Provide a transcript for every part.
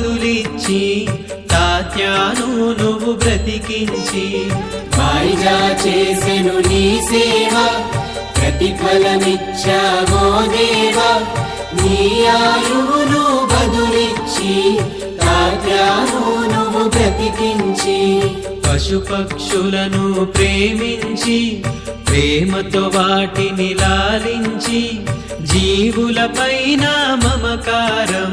బదులిచ్చి తాత్యాను నువ్వు బ్రతికించి. మా వాయిదా చేసెను నీ సేవ ప్రతిఫలమిచ్చావో దేవా. నీ ఆయువును బదులిచ్చి తాత్యాను నువ్వు బ్రతికించి. పశుపక్షులను ప్రేమించి ప్రేమతో వాటిని లాలించి జీవులపైన మమకారం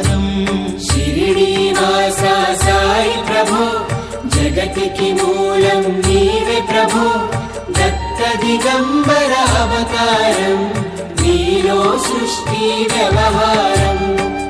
షిరిడి సాయి ప్రభు. జగతికి మూలం నీవే ప్రభు. దత్త దిగంబర అవతారం. నీలో సృష్టి వ్యవహారం.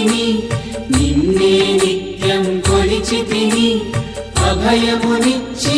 తిని నిన్నే నిత్యం కొలిచి తిని అభయమునిచ్చి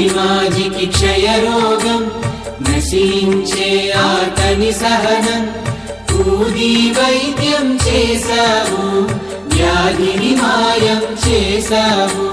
భక్తభిమాజికి క్షయరోగం నశించే ఆతని సహనం. ఊది వైద్యం చేశావు వ్యాధిని మాయం చేశావు